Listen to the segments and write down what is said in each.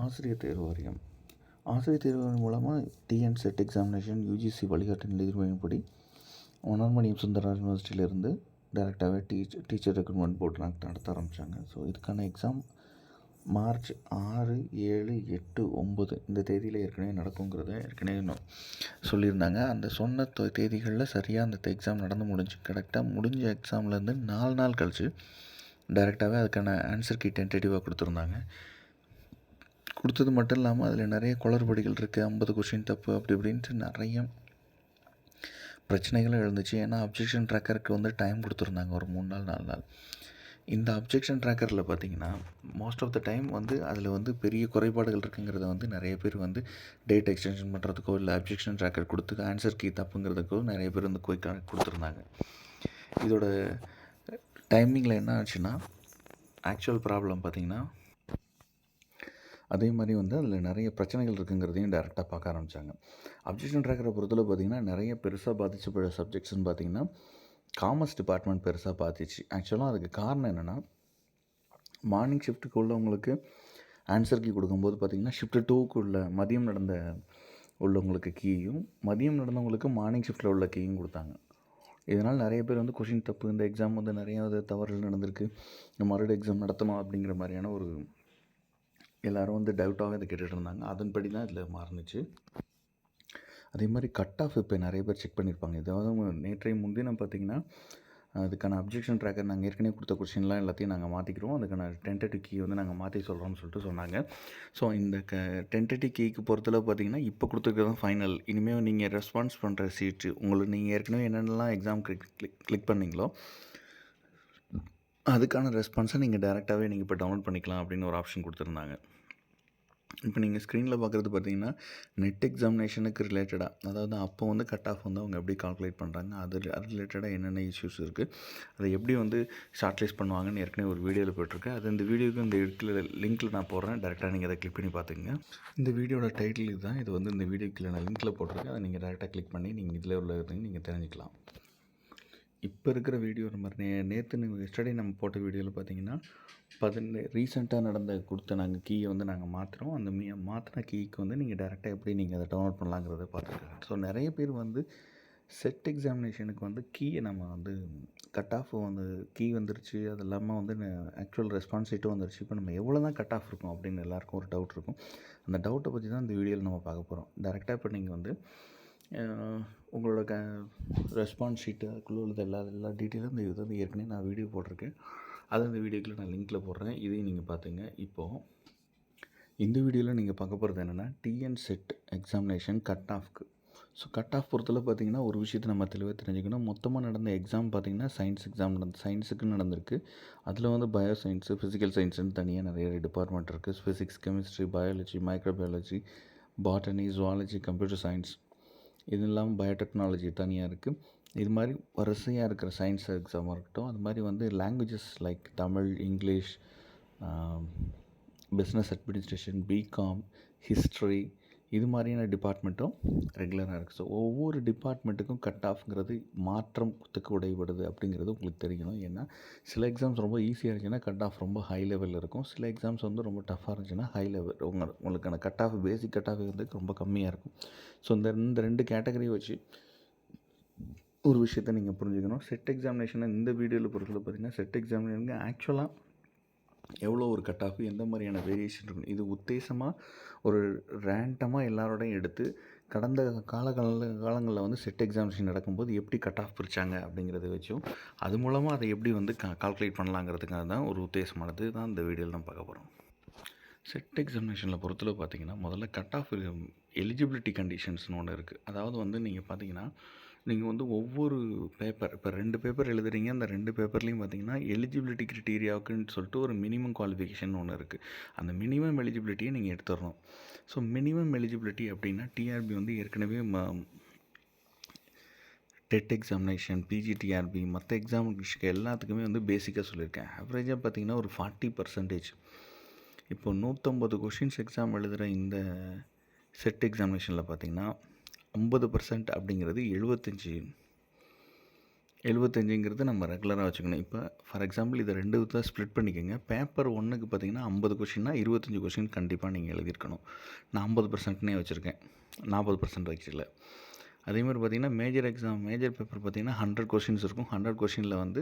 ஆசிரியர் தேர்வு வாரியம். ஆசிரியர் தேர்வு வாரியம் மூலமாக டிஎன் செட் எக்ஸாமினேஷன் யூஜிசி வழிகாட்டு நிலைமைப்படி மனோன்மணியம் சுந்தரா யூனிவர்சிட்டியிலேருந்து டேரெக்டாகவே டீச் டீச்சர் ரெக்ரூட்மெண்ட் போர்டு நடத்த ஆரம்பித்தாங்க ஸோ இதுக்கான எக்ஸாம் மார்ச் ஆறு ஏழு எட்டு ஒம்பது இந்த தேதியில் ஏற்கனவே நடக்குங்கிறத ஏற்கனவே சொல்லியிருந்தாங்க. அந்த சொன்ன தேதிகளில் சரியாக அந்த எக்ஸாம் நடந்து முடிஞ்சு கரெக்டாக முடிஞ்ச எக்ஸாம்லேருந்து நாலு நாள் கழிச்சு டைரெக்டாகவே அதுக்கான ஆன்சர் கீ டென்டேட்டிவாக கொடுத்துருந்தாங்க. கொடுத்தது மட்டும் இல்லாமல் அதில் நிறைய குளறுபடிகள் இருக்குது ஐம்பது கொஷின் தப்பு அப்படி இப்படின்ட்டு நிறைய பிரச்சனைகளும் எழுந்துச்சு. ஏன்னா அப்ஜெக்ஷன் ட்ராக்கருக்கு வந்து டைம் கொடுத்துருந்தாங்க. ஒரு மூணு நாள் நாலு நாள். இந்த அப்ஜெக்ஷன் ட்ராக்கரில் பார்த்தீங்கன்னா மோஸ்ட் ஆஃப் த டைம் வந்து அதில் வந்து பெரிய குறைபாடுகள் இருக்குங்கிறத வந்து நிறைய பேர் வந்து டேட் எக்ஸ்டென்ஷன் பண்ணுறதுக்கோ இல்லை அப்ஜெக்ஷன் ட்ராக்கர் கொடுத்து ஆன்சர் கீ தப்புங்கிறதுக்கோ நிறைய பேர் வந்து போய் கொடுத்துருந்தாங்க. இதோட டைமிங்கில் என்ன ஆச்சுன்னா ஆக்சுவல் ப்ராப்ளம் பார்த்திங்கன்னா அதே மாதிரி வந்து அதில் நிறைய பிரச்சனைகள் இருக்குங்கிறதையும் டேரெக்டாக பார்க்க ஆரம்பித்தாங்க அப்ஜெக்ஷன் ட்ராக்கரை பொறுத்தவரை பார்த்தீங்கன்னா நிறைய பெருசாக பாதிச்சப்பட்ட சப்ஜெக்ட்ஸ்னு பார்த்தீங்கன்னா காமர்ஸ் டிபார்ட்மெண்ட் பெருசாக பாதிச்சு. ஆக்சுவலாக அதுக்கு காரணம் என்னென்னா மார்னிங் ஷிஃப்ட்டுக்கு உள்ளவங்களுக்கு ஆன்சர் கீ கொடுக்கும்போது பார்த்தீங்கன்னா ஷிஃப்ட் டூக்கு உள்ள மதியம் நடந்த உள்ளவங்களுக்கு கீயும் மதியம் நடந்தவங்களுக்கு மார்னிங் ஷிஃப்ட்டில் உள்ள கீயும் கொடுத்தாங்க. இதனால் நிறைய பேர் வந்து கொஷின் தப்பு இந்த எக்ஸாம் வந்து நிறைய இது தவறுகள் நடந்திருக்கு இந்த மறுபடியும் எக்ஸாம் நடத்தமா அப்படிங்கிற மாதிரியான ஒரு எல்லாரும் வந்து டவுட்டாக இதை கேட்டுகிட்டு இருந்தாங்க. அதன்படி தான் இதில் மாறுனுச்சு. அதே மாதிரி கட் ஆஃப் இப்போ நிறைய பேர் செக் பண்ணியிருப்பாங்க இதாவது நேற்றைய முன்தினம் பார்த்தீங்கன்னா அதுக்கான அப்ஜெக்ஷன் ட்ராக்கர் நாங்கள் ஏற்கனவே கொடுத்த கொஷின்லாம் எல்லாத்தையும் நாங்கள் மாற்றிக்கிறோம் அதுக்கான டென்டேட்டிவ் கீ வந்து நாங்கள் மாற்றி சொல்கிறோம்னு சொல்லிட்டு சொன்னாங்க. ஸோ இந்த க டென்டேட்டிவ் கீக்கு பொறுத்தளவு பார்த்தீங்கன்னா இப்போ கொடுத்துருக்கிறது தான் ஃபைனல் இனிமேல் நீங்கள் ரெஸ்பான்ஸ் பண்ணுற சீட்டு உங்களுக்கு நீங்கள் ஏற்கனவே என்னென்னலாம் எக்ஸாம் கிளிக் கிளிக் கிளிக் பண்ணீங்களோ அதுக்கான ரெஸ்பான்ஸை நீங்கள் டேரெக்டாகவே நீங்கள் இப்போ டவுன்லோட் பண்ணிக்கலாம் அப்படின்னு ஒரு ஆப்ஷன் கொடுத்துருந்தாங்க. இப்போ நீங்கள் ஸ்க்ரீனில் பார்க்குறது பார்த்தீங்கன்னா நெட் எக்ஸாமினேஷனுக்கு ரிலேட்டடாக அதாவது அப்போ வந்து கட் ஆஃப் வந்து அவங்க எப்படி கால்குலேட் பண்ணுறாங்க அது அது ரிலேட்டடாக என்னென்ன இஷ்யூஸ் இருக்குது அதை எப்படி வந்து ஷார்ட்லைஸ் பண்ணுவாங்கன்னு ஏற்கனவே ஒரு வீடியோவில் போட்டிருக்கேன் அது இந்த வீடியோக்கு இந்த இடத்துல லிங்க்கில் நான் போடுறேன். டேரெக்டாக நீங்கள் அதை கிளிக் பண்ணி பார்த்துங்க இந்த வீடியோட டைட்டில் இதுதான். இது வந்து இந்த வீடியோக்கில் நான் லிங்க்கில் போட்டிருக்கேன். அதை நீங்கள் டேரெக்டாக கிளிக் பண்ணி நீங்கள் இதில் உள்ள நீங்கள் தெரிஞ்சுக்கலாம். இப்போ இருக்கிற வீடியோ நம்ம நே நேற்று எஸ்டர்டே நம்ம போட்ட வீடியோவில் பார்த்தீங்கன்னா பதினெண்டு ரீசெண்டாக நடந்த கொடுத்த நாங்கள் கீயை வந்து நாங்கள் மாற்றுறோம் அந்த மீ மாற்றின கீக்கு வந்து நீங்கள் டேரெக்டாக எப்படி நீங்கள் அதை டவுன்லோட் பண்ணலாங்கிறத பார்த்துருக்காங்க ஸோ நிறைய பேர் வந்து செட் எக்ஸாமினேஷனுக்கு வந்து கீயை நம்ம வந்து கட் ஆஃப் வந்து கீ வந்துருச்சு. அது இல்லாமல் வந்து ஆக்சுவல் ரெஸ்பான்ஸ் சீட்டும் வந்துருச்சு. இப்போ நம்ம எவ்வளோ தான் கட் ஆஃப் இருக்கும் அப்படின்னு எல்லாருக்கும் ஒரு டவுட் இருக்கும். அந்த டவுட்டை பற்றி தான் இந்த வீடியோவில் நம்ம பார்க்க போகிறோம் டேரெக்டாக இப்போ நீங்கள் வந்து உங்களோட க ரெஸ்பான்ஸ் ஷீட்டு அதுக்குள்ளே உள்ளது எல்லா எல்லா டீட்டெயிலும் இந்த இது வந்து ஏற்கனவே நான் வீடியோ போட்டிருக்கேன். அதை அந்த வீடியோக்குள்ள நான் லிங்க்கில் போடுறேன். இதையும் நீங்கள் பார்த்துங்க இப்போது இந்த வீடியோவில் நீங்கள் பார்க்க போகிறது என்னென்னா TN SET examination cut off so cut off பொறுத்தளவு பார்த்தீங்கன்னா ஒரு விஷயத்தை நம்ம தெளிவாக தெரிஞ்சுக்கணும். மொத்தமாக நடந்த எக்ஸாம் பார்த்தீங்கன்னா சயின்ஸ் எக்ஸாம் நடந்து சயின்ஸுக்கு நடந்திருக்கு. அதில் வந்து பயோ சயின்ஸு ஃபிசிக்கல் சயின்ஸுன்னு தனியாக நிறைய டிபார்ட்மெண்ட் இருக்குது physics chemistry biology microbiology botany zoology computer science இது இல்லாமல் பயோடெக்னாலஜி தனியாக இருக்குது இது மாதிரி வரிசையாக இருக்கிற சயின்ஸ் எக்ஸாமாக இருக்கட்டும் அது மாதிரி வந்து languages like Tamil English business administration BCom history இது மாதிரியான டிபார்ட்மெண்ட்டும் ரெகுலராக இருக்குது ஸோ ஒவ்வொரு டிபார்ட்மெண்ட்டுக்கும் கட் ஆஃப்ங்கிறது மாற்றம் குத்துக்கு உடைபடுது அப்படிங்கிறது உங்களுக்கு தெரியணும். ஏன்னா சில எக்ஸாம்ஸ் ரொம்ப ஈஸியாக இருந்துச்சுன்னா கட் ஆஃப் ரொம்ப ஹை லெவலில் இருக்கும். சில எக்ஸாம்ஸ் வந்து ரொம்ப டஃப்பாக இருந்துச்சுன்னா ஹை லெவல் உங்கள் உங்களுக்கான cut off basic cut off வந்து ரொம்ப கம்மியாக இருக்கும். ஸோ இந்த இந்த ரெண்டு கேட்டகரியை வச்சு ஒரு விஷயத்தை நீங்கள் புரிஞ்சுக்கணும். செட் எக்ஸாமினேஷனை இந்த வீடியோவில் பொறுத்தவரை பார்த்தீங்கன்னா செட் எக்ஸாமினேஷனுக்கு ஆக்சுவலாக எவ்வளோ ஒரு கட் ஆஃப் எந்த மாதிரியான வேரியேஷன் இருக்கும்? இது உத்தேசமாக ஒரு ரேண்டமாக எல்லாரோடையும் எடுத்து கடந்த காலகால காலங்களில் வந்து செட் எக்ஸாமினேஷன் நடக்கும்போது எப்படி கட் ஆஃப் பிரித்தாங்க அப்படிங்கிறத வச்சும் அது மூலமாக அதை எப்படி வந்து கா கால்குலேட் பண்ணலாங்கிறதுக்காக தான் ஒரு உத்தேசமானது. தான் இந்த வீடியோவில் நம்ம பார்க்க போகிறோம் செட் எக்ஸாமினேஷனில் பொறுத்தளவு பார்த்தீங்கன்னா முதல்ல கட் ஆஃப் எலிஜிபிலிட்டி கண்டிஷன்ஸ்னு ஒன்று இருக்குது அதாவது வந்து நீங்கள் பார்த்தீங்கன்னா நீங்கள் வந்து ஒவ்வொரு பேப்பர் இப்போ ரெண்டு பேப்பர் எழுதுறீங்க. அந்த ரெண்டு பேப்பர்லேயும் பார்த்தீங்கன்னா எலிஜிபிலிட்டி க்ரிட்டீரியாவுக்குன்னு சொல்லிட்டு ஒரு மினிமம் குவாலிஃபிகேஷன் ஒன்று இருக்குது அந்த மினிமம் எலிஜிபிலிட்டியை நீங்கள் எடுத்துடணும் ஸோ மினிமம் எலிஜிபிலிட்டி அப்படின்னா டிஆர்பி வந்து ஏற்கனவே ம டெட் எக்ஸாமினேஷன் பிஜிடிஆர்பி மற்ற எக்ஸாமினேஷனுக்கு எல்லாத்துக்குமே வந்து பேசிக்காக சொல்லியிருக்கேன். ஆவரேஜாக பார்த்தீங்கன்னா ஒரு ஃபார்ட்டி பர்சன்டேஜ் இப்போ நூற்றம்பது கொஷின்ஸ் எக்ஸாம் எழுதுகிற இந்த செட் எக்ஸாமினேஷனில் பார்த்தீங்கன்னா ஐம்பது பர்சன்ட் அப்படிங்கிறது எழுபத்தஞ்சி எழுபத்தஞ்சுங்கிறது நம்ம ரெகுலராக வச்சுக்கணும். இப்போ ஃபார் எக்ஸாம்பிள் இதை ரெண்டு விதத்தில் ஸ்ப்ளிட் பண்ணிக்கோங்க. பேப்பர் ஒன்றுக்கு பார்த்தீங்கன்னா ஐம்பது கொஷின்னா இருபத்தஞ்சி கொஷின் கண்டிப்பாக நீங்கள் எழுதியிருக்கணும். நான் ஐம்பது பர்சன்ட்னே வச்சுருக்கேன். நாற்பது பர்சன்ட் வைக்கல. அதேமாதிரி பார்த்தீங்கன்னா மேஜர் எக்ஸாம் மேஜர் பேப்பர் பார்த்தீங்கன்னா ஹண்ட்ரட் கொஷின்ஸ் இருக்கும். ஹண்ட்ரட் கொஷினில் வந்து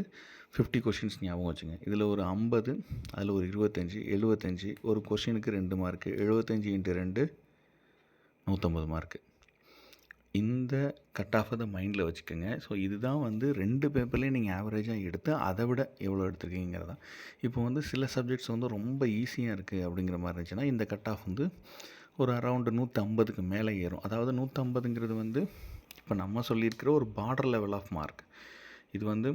ஃபிஃப்டி கொஷின்ஸ் ஞாபகம் வச்சுங்க இதில் ஒரு ஐம்பது அதில் ஒரு இருபத்தஞ்சி எழுபத்தஞ்சி ஒரு கொஷினுக்கு ரெண்டு மார்க்கு எழுபத்தஞ்சி இன்ட்டு ரெண்டு நூற்றம்பது மார்க்கு இந்த கட் ஆஃப் த மைண்டில் வச்சுக்கோங்க. ஸோ இதுதான் வந்து ரெண்டு பேப்பர்லேயும் நீங்கள் ஆவரேஜாக எடுத்து அதை விட எவ்வளோ எடுத்திருக்கீங்கிறது தான் இப்போ வந்து சில சப்ஜெக்ட்ஸ் வந்து ரொம்ப ஈஸியாக இருக்குது அப்படிங்கிற மாதிரி இருந்துச்சுன்னா இந்த கட் ஆஃப் வந்து ஒரு அரௌண்டு நூற்றம்பதுக்கு மேலே ஏறும். அதாவது நூற்றம்பதுங்கிறது வந்து இப்போ நம்ம சொல்லியிருக்கிற ஒரு பார்டர் லெவல் ஆஃப் மார்க் இது வந்து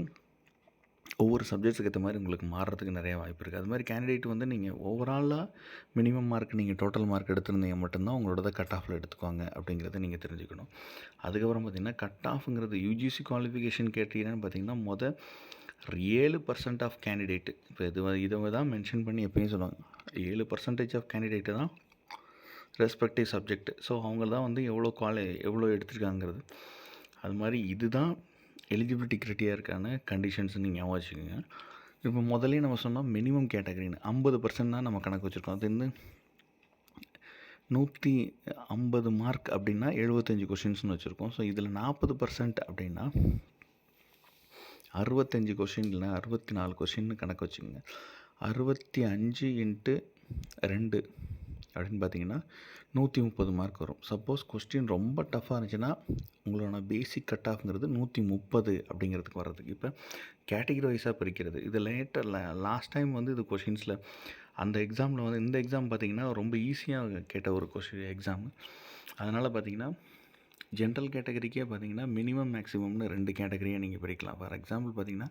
ஒவ்வொரு சப்ஜெக்ட்ஸுக்கு ஏற்ற மாதிரி உங்களுக்கு மாறுறதுக்கு நிறைய வாய்ப்பு இருக்குது அது மாதிரி கேண்டிடேட் வந்து நீங்கள் ஓவராலாக மினிமம் மார்க் நீங்கள் டோட்டல் மார்க் எடுத்திருந்தீங்க மட்டும்தான் உங்களோட கட் ஆஃபில் எடுத்துக்குவாங்க அப்படிங்கிறத நீங்கள் தெரிஞ்சுக்கணும். அதுக்கப்புறம் பார்த்திங்கன்னா கட் ஆஃப்ங்கிறது யூஜிசி குவாலிஃபிகேஷன் கேட்டீங்கன்னு பார்த்தீங்கன்னா மொதல் ஏழு பர்சன்ட் ஆஃப் கேண்டிடேட்டு இப்போ இது இதை தான் மென்ஷன் பண்ணி எப்பயும் சொல்லுவாங்க. ஏழு பர்சன்டேஜ் ஆஃப் கேண்டிடேட்டு தான் ரெஸ்பெக்டிவ் சப்ஜெக்ட் ஸோ அவங்க தான் வந்து எவ்வளோ குவாலி எவ்வளோ எடுத்திருக்காங்கிறது அது மாதிரி இதுதான் எலிஜிபிலிட்டி க்ரைட்டீரியாருக்கான கண்டிஷன்ஸ் நீங்கள் ஞாபகம் வச்சுக்கோங்க. இப்போ முதலே நம்ம சொன்னால் மினிமம் கேட்டகரின்னு ஐம்பது பர்சன்ட் தான் நம்ம கணக்கு வச்சுருக்கோம். அது வந்து நூற்றி ஐம்பது மார்க் அப்படின்னா எழுபத்தஞ்சி கொஷின்ஸ்னு வச்சுருக்கோம். ஸோ இதில் நாற்பது பர்சன்ட் அப்படின்னா அறுபத்தஞ்சி கொஷின் இல்லை அறுபத்தி நாலு கொஷின்னு கணக்கு வச்சுக்கோங்க. அறுபத்தி அஞ்சு இன்ட்டு ரெண்டு. அப்படின்னு பார்த்தீங்கன்னா நூற்றி முப்பது மார்க் வரும். சப்போஸ் கொஸ்டின் ரொம்ப டஃப்பாக இருந்துச்சுன்னா உங்களோட பேசிக் கட் ஆஃப்ங்கிறது நூற்றி முப்பது அப்படிங்கிறதுக்கு வர்றதுக்கு. இப்போ கேட்டகிரி வைஸாக பிரிக்கிறது. இது லேட்டர் லாஸ்ட் டைம் வந்து இது கொஷின்ஸில் அந்த எக்ஸாமில் வந்து இந்த எக்ஸாம் பார்த்திங்கன்னா ரொம்ப ஈஸியாக கேட்ட ஒரு கொஷின் எக்ஸாமு அதனால் பார்த்தீங்கன்னா ஜென்ரல் கேட்டகரிக்கே பார்த்தீங்கன்னா மினிமம் மேக்ஸிமம்னு ரெண்டு கேட்டகரியாக நீங்கள் பிரிக்கலாம். ஃபார் எக்ஸாம்பிள் பார்த்தீங்கன்னா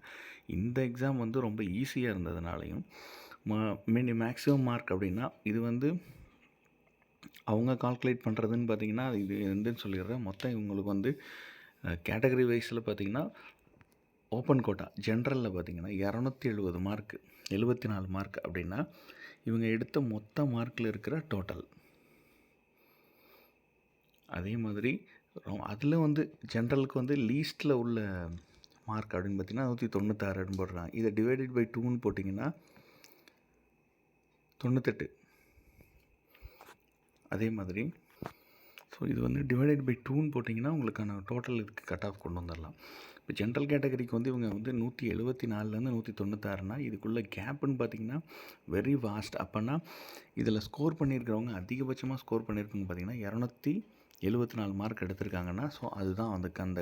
இந்த எக்ஸாம் வந்து ரொம்ப ஈஸியாக இருந்ததுனாலையும் மினி மேக்ஸிமம் மார்க் அப்படின்னா இது வந்து அவங்க கால்குலேட் பண்ணுறதுன்னு பார்த்தீங்கன்னா இது வந்துன்னு சொல்லிடுறேன். மொத்தம் இவங்களுக்கு வந்து கேட்டகரி வைஸில் பார்த்தீங்கன்னா ஓப்பன் கோட்டா ஜென்ரலில் பார்த்தீங்கன்னா இரநூத்தி எழுபது மார்க்கு எழுபத்தி நாலு மார்க் அப்படின்னா இவங்க எடுத்த மொத்த மார்க்கில் இருக்கிற டோட்டல் அதே மாதிரி அதில் வந்து ஜென்ரலுக்கு வந்து லீஸ்ட்டில் உள்ள மார்க் அப்படின்னு பார்த்தீங்கன்னா நூற்றி தொண்ணூத்தாறுன்னு போடுறாங்க. இதை டிவைடட் பை டூன்னு போட்டிங்கன்னா தொண்ணூத்தெட்டு. அதே மாதிரி ஸோ இது வந்து டிவைடட் பை டூன்னு போட்டிங்கன்னா உங்களுக்கான டோட்டல் இதுக்கு கட் ஆஃப் கொண்டு வந்துடலாம். இப்போ ஜென்ரல் கேட்டகரிக்கு வந்து இவங்க வந்து நூற்றி எழுபத்தி நாலுலேருந்து நூற்றி தொண்ணூத்தாறுனா இதுக்குள்ளே கேப்புன்னு பார்த்தீங்கன்னா வெரி வாஸ்ட் அப்போனா இதில் ஸ்கோர் பண்ணியிருக்கிறவங்க அதிகபட்சமாக ஸ்கோர் பண்ணியிருக்கவங்க பார்த்தீங்கன்னா இரநூத்தி எழுபத்தி நாலு மார்க் எடுத்திருக்காங்கன்னா ஸோ அதுதான் அதுக்கு அந்த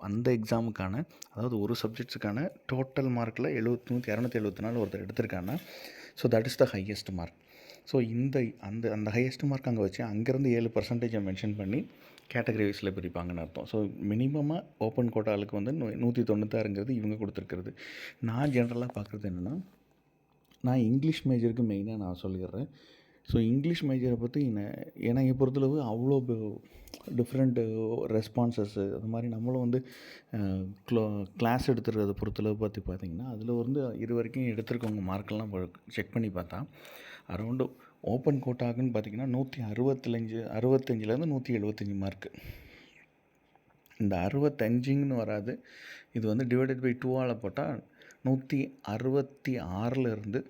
அந்த எக்ஸாமுக்கான அதாவது ஒரு சப்ஜெக்ட்ஸுக்கான டோட்டல் மார்க்கில் எழுபத்தி நூற்றி இரநூத்தி எழுபத்தி நாலு ஒருத்தர் எடுத்திருக்காங்கன்னா so that is the highest mark so இந்த அந்த அந்த ஹையஸ்ட் மார்க் அங்கே வச்சு அங்கேருந்து ஏழு பர்சன்டேஜை மென்ஷன் பண்ணி கேட்டகரி வைஸில் பிரிப்பாங்கன்னு அர்த்தம். ஸோ மினிமமாக ஓப்பன் கோட்டாலுக்கு வந்து நூ நூற்றி தொண்ணூத்தாறுங்கிறது இவங்க கொடுத்துருக்கிறது. நான் ஜென்ரலாக பார்க்குறது என்னென்னா நான் இங்கிலீஷ் மேஜருக்கு மெயினாக நான் சொல்லிடுறேன். ஸோ இங்கிலீஷ் மேஜரை பற்றி என்ன என் பொறுத்தளவு அவ்வளோ டிஃப்ரெண்ட்டு ரெஸ்பான்சஸ்ஸு அது மாதிரி நம்மளும் வந்து க்ளோ கிளாஸ் எடுத்துருக்கிறத பொறுத்தளவு பார்த்து பார்த்திங்கன்னா அதில் வந்து இது வரைக்கும் எடுத்திருக்கவங்க மார்க்கெல்லாம் செக் பண்ணி பார்த்தா அரௌண்டு ஓப்பன் கோட்டாக்குன்னு பார்த்தீங்கன்னா நூற்றி அறுபத்தஞ்சு அறுபத்தஞ்சிலேருந்து நூற்றி எழுபத்தஞ்சி மார்க்கு. இந்த அறுபத்தஞ்சுங்கன்னு வராது. இது வந்து டிவைடட் பை டூவால் போட்டால் நூற்றி அறுபத்தி ஆறிலிருந்து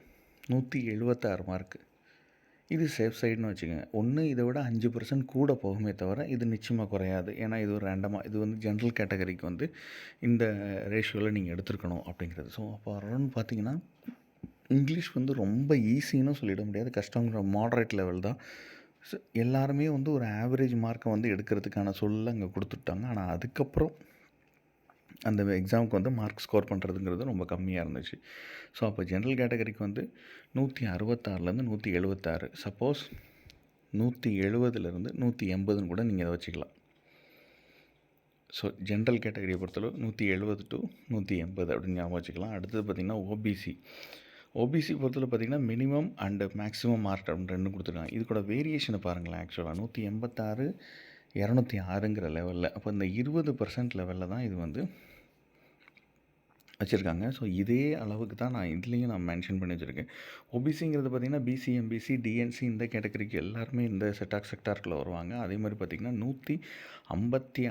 நூற்றி எழுபத்தாறு மார்க்கு. இது சேஃப் சைடுன்னு வச்சுக்கோங்க. ஒன்று இதை விட அஞ்சு பர்சன்ட் கூட போகுமே தவிர இது நிச்சயமாக குறையாது. ஏன்னா இது ஒரு ரேண்டமாக இது வந்து ஜென்ரல் கேட்டகரிக்கு வந்து இந்த ரேஷியோவில் நீங்கள் எடுத்துருக்கணும் அப்படிங்கிறது. ஸோ அப்போ அரௌண்ட் பார்த்தீங்கன்னா இங்கிலீஷ் வந்து ரொம்ப ஈஸின்னு சொல்லிட முடியாது. கஷ்டங்கிற மாடரேட் லெவல் தான். ஸோ எல்லாருமே வந்து ஒரு ஆவரேஜ் மார்க்கை வந்து எடுக்கிறதுக்கான சொல்ல அங்கே கொடுத்துட்டாங்க. ஆனால் அதுக்கப்புறம் அந்த எக்ஸாமுக்கு வந்து மார்க் ஸ்கோர் பண்ணுறதுங்கிறது ரொம்ப கம்மியாக இருந்துச்சு. ஸோ அப்போ ஜென்ரல் கேட்டகரிக்கு வந்து நூற்றி அறுபத்தாறுலேருந்து நூற்றி எழுபத்தாறு சப்போஸ் நூற்றி எழுபதுலேருந்து நூற்றி எண்பதுன்னு கூட நீங்கள் அதை வச்சுக்கலாம். ஸோ ஜென்ரல் கேட்டகரியை பொறுத்தளவு நூற்றி எழுபது டு நூற்றி எண்பது அப்படின்னு ஞாபகம் வச்சுக்கலாம். அடுத்தது பார்த்திங்கன்னா ஓபிசி ஓபிசி பொறுத்தவரை பார்த்திங்கன்னா மினிமம் அண்டு மேக்ஸிமம் மார்க் அப்படின்னு ரெண்டு கொடுத்துருக்காங்க. இது கூட வேரியேஷனை பாருங்களேன் ஆக்சுவலாக நூற்றி எண்பத்தாறு இரநூத்தி ஆறுங்கிற லெவலில் அப்போ இந்த இருபது பர்சன்ட் லெவலில் தான் இது வந்து வச்சுருக்காங்க. ஸோ இதே அளவுக்கு தான் நான் இதுலேயும் நான் மென்ஷன் பண்ணி வச்சுருக்கேன். ஓபிசிங்கிறது பார்த்திங்கன்னா பிசி எம்பிசி டிஎன்சி இந்த கேட்டகரிக்கு எல்லாருமே இந்த செட்டாக் செக்டார்க்குள்ளே வருவாங்க. அதே மாதிரி பார்த்திங்கன்னா நூற்றி ஐம்பத்தி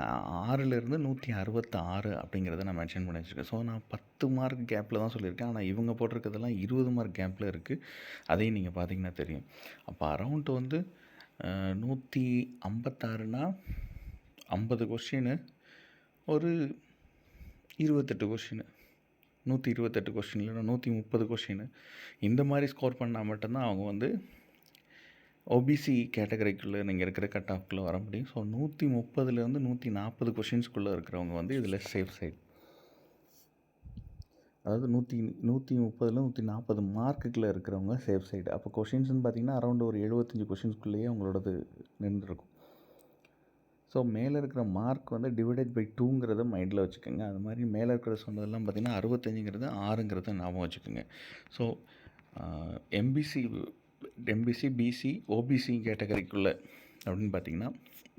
ஆறுலேருந்து நூற்றி அறுபத்தி ஆறு அப்படிங்கிறத நான் மென்ஷன் பண்ணி வச்சுருக்கேன். ஸோ நான் பத்து மார்க் கேப்பில் தான் சொல்லியிருக்கேன். ஆனால் இவங்க போட்டிருக்கிறதெல்லாம் இருபது மார்க் கேப்பில் இருக்குது அதையும் நீங்கள் பார்த்தீங்கன்னா தெரியும். அப்போ அரௌண்ட் வந்து நூற்றி ஐம்பத்தாறுனா ஐம்பது கொஷினு ஒரு இருபத்தெட்டு கொஷினு நூற்றி இருபத்தெட்டு கொஷின் இல்லைன்னா நூற்றி முப்பது கொஷின் இந்த மாதிரி ஸ்கோர் பண்ணால் மட்டும்தான் அவங்க வந்து ஓபிசி கேட்டகரிக்குள்ளே நீங்கள் இருக்கிற கட் ஆஃப்குள்ளே வர முடியும். ஸோ நூற்றி முப்பதுலேருந்து நூற்றி நாற்பது கொஷின்ஸ்குள்ளே இருக்கிறவங்க வந்து இதில் சேஃப் சைட் அதாவது நூற்றி நூற்றி முப்பதில் நூற்றி நாற்பது மார்க்குக்குள்ளே இருக்கிறவங்க சேஃப் சைடு அப்போ கொஷின்ஸ்னு பார்த்தீங்கன்னா அரௌண்ட் ஒரு எழுபத்தஞ்சி கொஷின்ஸ்குள்ளேயே அவங்களோடது நின்றுருக்கும். ஸோ மேலே இருக்கிற மார்க் வந்து டிவைடட் பை டூங்கிறத மைண்டில் வச்சுக்கோங்க. அது மாதிரி மேலே இருக்கிற சொன்னதெல்லாம் பார்த்திங்கன்னா அறுபத்தஞ்சுங்கிறது ஆறுங்கிறத ஞாபகம் வச்சுக்கோங்க. So MBC MBC BC OBC கேட்டகரிக்குள்ளே அப்படின்னு பார்த்தீங்கன்னா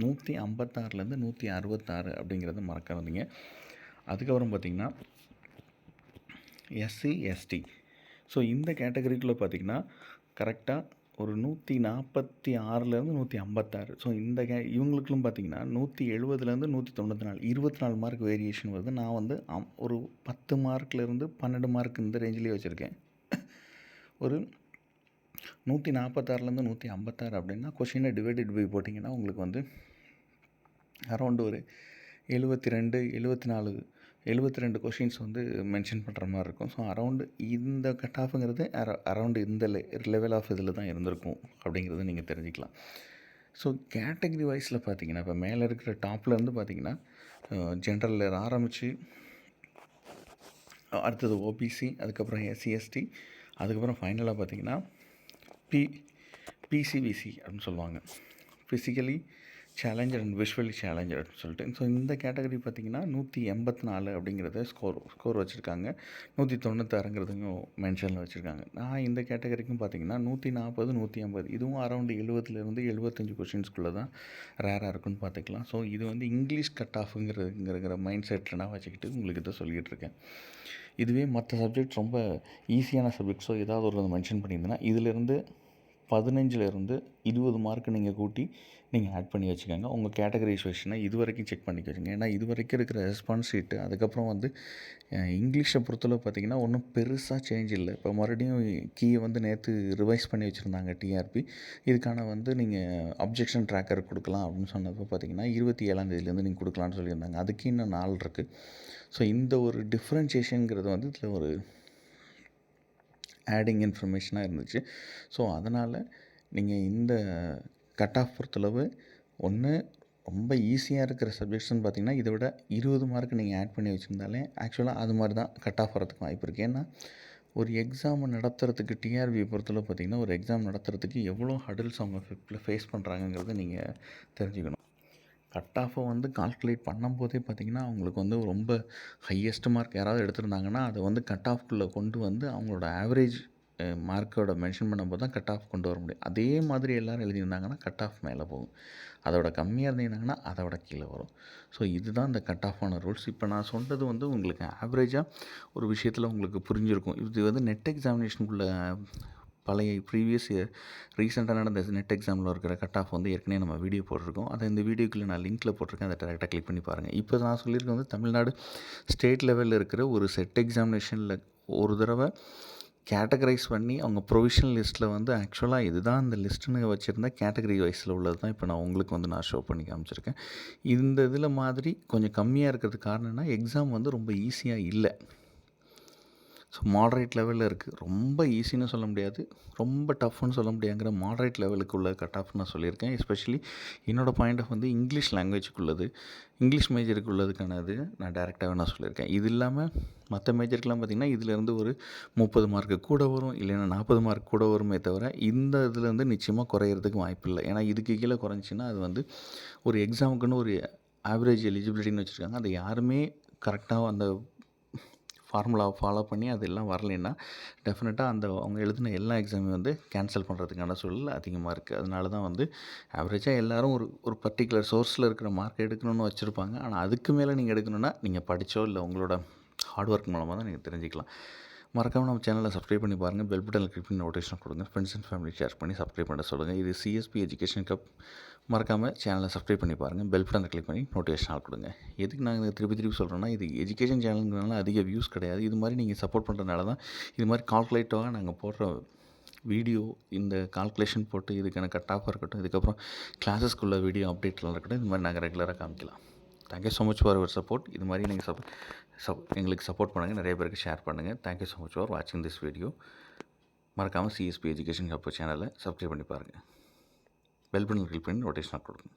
நூற்றி ஐம்பத்தாறுலேருந்து நூற்றி அறுபத்தாறு அப்படிங்கிறத மறக்காதீங்க அதுக்கப்புறம் பார்த்திங்கன்னா எஸ்சி எஸ்டி ஸோ இந்த கேட்டகரிக்குள்ளே பார்த்திங்கன்னா கரெக்டாக ஒரு நூற்றி நாற்பத்தி ஆறுலேருந்து நூற்றி ஐம்பத்தாறு. ஸோ இந்த கே இவங்களுக்கும் பார்த்தீங்கன்னா நூற்றி எழுபதுலேருந்து நூற்றி தொண்ணூற்றி நாலு இருபத்தி நாலு மார்க் வேரியேஷன் வருது. நான் வந்து அம் ஒரு பத்து மார்க்லேருந்து பன்னெண்டு மார்க் இந்த ரேஞ்சிலே வச்சுருக்கேன். ஒரு நூற்றி நாற்பத்தாறுலேருந்து நூற்றி ஐம்பத்தாறு அப்படின்னா கொஷினை டிவைடட் பை போட்டிங்கன்னா உங்களுக்கு வந்து அரௌண்டு ஒரு எழுபத்தி ரெண்டு எழுபத்தி நாலு எழுபத்தி ரெண்டு கொஷின்ஸ் வந்து மென்ஷன் பண்ணுற மாதிரி இருக்கும். ஸோ அரவுண்டு இந்த கட் ஆஃபுங்கிறது அர இந்த லெவல் ஆஃப் இதில் தான் இருந்திருக்கும் அப்படிங்கிறத நீங்கள் தெரிஞ்சுக்கலாம். ஸோ கேட்டகரி வைஸில் பார்த்தீங்கன்னா இப்போ மேலே இருக்கிற டாப்லேருந்து பார்த்தீங்கன்னா ஜென்ரலில் ஆரம்பித்து அடுத்தது ஓபிசி அதுக்கப்புறம் எஸ்சிஎஸ்டி அதுக்கப்புறம் ஃபைனலாக பார்த்தீங்கன்னா பி பிசிபிசி அப்படின்னு சொல்லுவாங்க. Physically challenger and visually challenger அப்படின்னு சொல்லிட்டு. ஸோ இந்த கேட்டகரி பார்த்திங்கன்னா நூற்றி எண்பத்தி நாலு அப்படிங்கிறத ஸ்கோர் ஸ்கோர் வச்சுருக்காங்க. நூற்றி தொண்ணூத்தாறுங்கிறதையும் மென்ஷனில் வச்சுருக்காங்க. நான் இந்த கேட்டகரிக்கும் பார்த்திங்கன்னா நூற்றி நாற்பது நூற்றி ஐம்பது. இதுவும் அரௌண்ட் எழுபதுலேருந்து எழுபத்தஞ்சு கொஷின்ஸ்குள்ளே தான் ரேராக இருக்குன்னு பார்த்துக்கலாம். ஸோ இது வந்து இங்கிலீஷ் கட் ஆஃபுங்கிறதுங்கிற மைண்ட் செட்டில் நான் வச்சுக்கிட்டு உங்களுக்கு இதை சொல்லிகிட்டு இருக்கேன். இதுவே மற்ற சப்ஜெக்ட் ரொம்ப ஈஸியான சப்ஜெக்ட்ஸோ ஏதாவது ஒரு மென்ஷன் பண்ணியிருந்தேன்னா இதிலேருந்து பதினஞ்சுலேருந்து இருபது மார்க் நீங்கள் கூட்டி நீங்கள் ஆட் பண்ணி வச்சுக்கோங்க. உங்கள் கேட்டகரைசேஷனை இது வரைக்கும் செக் பண்ணி வச்சுங்க ஏன்னா இது வரைக்கும் இருக்கிற ரெஸ்பான்ஸ் ஷீட்டு அதுக்கப்புறம் வந்து இங்கிலீஷை பொறுத்தளவு பார்த்திங்கன்னா ஒன்றும் பெருசாக சேஞ்ச் இல்லை. இப்போ மறுபடியும் கீயை வந்து நேற்று ரிவைஸ் பண்ணி வச்சுருந்தாங்க டிஆர்பி இதுக்கான வந்து நீங்கள் அப்ஜெக்ஷன் ட்ராக்கர் கொடுக்கலாம் அப்படின்னு சொன்னப்போ பார்த்திங்கன்னா இருபத்தி ஏழாந்தேதியிலேருந்து நீங்கள் கொடுக்கலான்னு சொல்லியிருந்தாங்க. அதுக்கு இன்னும் நாள் இருக்குது ஸோ இந்த ஒரு டிஃப்ரென்ஷியேஷனுங்கிறது வந்து இதில் ஒரு ஆடிங் இன்ஃபர்மேஷனாக இருந்துச்சு. ஸோ அதனால் நீங்கள் இந்த கட் ஆஃப் பொறுத்தளவு ஒன்று ரொம்ப ஈஸியாக இருக்கிற சப்ஜெக்ட்ஸ்னு பார்த்தீங்கன்னா இதை விட இருபது மார்க் நீங்கள் ஆட் பண்ணி வச்சுருந்தாலே ஆக்சுவலாக அது மாதிரி தான் கட் ஆஃப் வரதுக்கு வாய்ப்பு இருக்குது ஏன்னா ஒரு எக்ஸாம் நடத்துறதுக்கு டிஆர்பியை பொறுத்தளவு பார்த்திங்கன்னா ஒரு எக்ஸாம் நடத்துறதுக்கு எவ்வளோ ஹடில்ஸ் அவங்க ஃபேஸ் பண்ணுறாங்கங்கிறத நீங்கள் தெரிஞ்சுக்கணும். கட் ஆஃபை வந்து கால்குலேட் பண்ணும்போதே பார்த்திங்கன்னா அவங்களுக்கு வந்து ரொம்ப ஹையஸ்ட் மார்க் யாராவது எடுத்திருந்தாங்கன்னா அதை வந்து கட் ஆஃப்குள்ளே கொண்டு வந்து அவங்களோட ஆவரேஜ் மார்க்கோட மென்ஷன் பண்ணும்போது தான் கட் ஆஃப் கொண்டு வர முடியும். அதே மாதிரி எல்லோரும் எழுதியிருந்தாங்கன்னா கட் ஆஃப் மேலே போகும். அதோட கம்மியாக இருந்தீங்கன்னா அதோட கீழே வரும். ஸோ இதுதான் இந்த கட் ஆஃபான ரூல்ஸ் இப்போ நான் சொன்னது வந்து உங்களுக்கு ஆவரேஜாக ஒரு விஷயத்தில் உங்களுக்கு புரிஞ்சிருக்கும். இது வந்து நெட் எக்ஸாமினேஷனுக்குள்ள பழைய ப்ரீவியஸ் இயர் ரீசெண்டாக நடந்த நெட் எக்ஸாமில் இருக்கிற கட் ஆஃப் வந்து ஏற்கனவே நம்ம வீடியோ போட்டிருக்கோம். அதை இந்த வீடியோக்குள்ளே நான் லிங்க்கில் போட்டிருக்கேன். அதை டேரெக்டாக கிளிக் பண்ணி பாருங்கள் இப்போ நான் சொல்லியிருக்கேன் வந்து தமிழ்நாடு ஸ்டேட் லெவலில் இருக்கிற ஒரு செட் எக்ஸாமினேஷனில் ஒரு தடவை கேட்டகரைஸ் பண்ணி அவங்க ப்ரொவிஷனல் லிஸ்ட்டில் வந்து ஆக்சுவலாக இதுதான் அந்த லிஸ்ட்டுன்னு வச்சுருந்தா கேட்டகரி வைஸில் உள்ளது தான் இப்போ நான் உங்களுக்கு வந்து நான் ஷோ பண்ணி காமிச்சிருக்கேன். இந்த இதில் மாதிரி கொஞ்சம் கம்மியாக இருக்கிறதுக்கு காரணம்னா எக்ஸாம் வந்து ரொம்ப ஈஸியாக இல்லை. ஸோ மாட்ரேட் லெவலில் இருக்குது ரொம்ப ஈஸின்னு சொல்ல முடியாது. ரொம்ப டஃப்னு சொல்ல முடியாங்கிற மாட்ரேட் லெவலுக்கு உள்ள கட் ஆஃப் நான் சொல்லியிருக்கேன். எஸ்பெஷலி என்னோடய பாயிண்ட் ஆஃப் வந்து இங்கிலீஷ் லாங்குவேஜுக்குள்ளது இங்கிலீஷ் மேஜருக்கு உள்ளதுக்கானது நான் டேரெக்டாகவே நான் சொல்லியிருக்கேன். இது இல்லாமல் மற்ற மேஜருக்கெலாம் பார்த்திங்கன்னா இதுலேருந்து ஒரு முப்பது மார்க்கு கூட வரும் இல்லைன்னா நாற்பது மார்க் கூட வருமே தவிர இந்த இதில் வந்து நிச்சயமாக குறையிறதுக்கு வாய்ப்பு இல்லை. ஏன்னா இதுக்கு கீழே குறைஞ்சின்னா அது வந்து ஒரு எக்ஸாமுக்குன்னு ஒரு ஆவரேஜ் எலிஜிபிலிட்டின்னு வச்சுருக்காங்க. அதை யாருமே கரெக்டாக அந்த ஃபார்முலாவை ஃபாலோ பண்ணி அதெல்லாம் வரலைன்னா டெஃபினட்டாக அந்த அவங்க எழுதின எல்லா எக்ஸாமையும் வந்து கேன்சல் பண்ணுறதுக்கான சூழல் அதிகமாக இருக்குது அதனால தான் வந்து ஆவரேஜாக எல்லோரும் ஒரு ஒரு பர்டிகுலர் சோர்ஸில் இருக்கிற மார்க் எடுக்கணும்னு வச்சுருப்பாங்க. ஆனால் அதுக்கு மேலே நீங்கள் எடுக்கணுன்னா நீங்கள் படித்தோ இல்லை உங்களோட ஹார்ட் ஒர்க் மூலமாக தான் நீங்கள் தெரிஞ்சுக்கலாம். மறக்காமல் நம்ம சேனலை சப்ஸ்கிரைப் பண்ணி பாருங்கள் பெல் பட்டனில் கிளிக் பண்ணி நோட்டிஃபிகேஷன் கொடுங்க. ஃப்ரெண்ட்ஸ் அண்ட் ஃபேமிலி ஷேர் பண்ணி சப்ஸ்கிரைப் பண்ண சொல்லுங்கள் இது சிஎஸ்பி எஜுகேஷன் கப் மறக்காமல் சேனலை சப்ஸ்கிரைப் பண்ணி பாருங்கள் பெல் பட்டனை கிளிக் பண்ணி நோட்டிஃபிகேஷன் ஆள் கொடுங்க. எதுக்கு நாங்கள் திருப்பி திருப்பி சொல்கிறோன்னா இது எஜுகேஷன் சேனலுங்கிறனால அதிக வியூஸ் கிடையாது. இது மாதிரி நீங்கள் சப்போர்ட் பண்ணுறதுனால தான் இது மாதிரி கால்குலேட்டாக நாங்கள் போடுற வீடியோ இந்த கால்குலேஷன் போட்டு இதுக்கான கட் ஆஃபாக இருக்கட்டும் இதுக்கப்புறம் கிளாஸஸ்க்குள்ள வீடியோ அப்டேட்லாம் இருக்கட்டும் இது மாதிரி நாங்கள் ரெகுலராக காமிக்கலாம். Thank you so much for your support இது மாதிரி நீங்கள் சப் சப் எங்களுக்கு சப்போர்ட் பண்ணுங்கள் நிறைய பேருக்கு ஷேர் பண்ணுங்கள் thank you so much for வாட்சிங் திஸ் வீடியோ மறக்காமல் சிஎஸ்பி எஜுகேஷன் கப்பு சேனலை சப்ஸ்கிரைப் பண்ணி பாருங்கள் பெல் பட்டன் கிளிக் பண்ணி நோட்டிஃபிகேஷன் கொடுங்க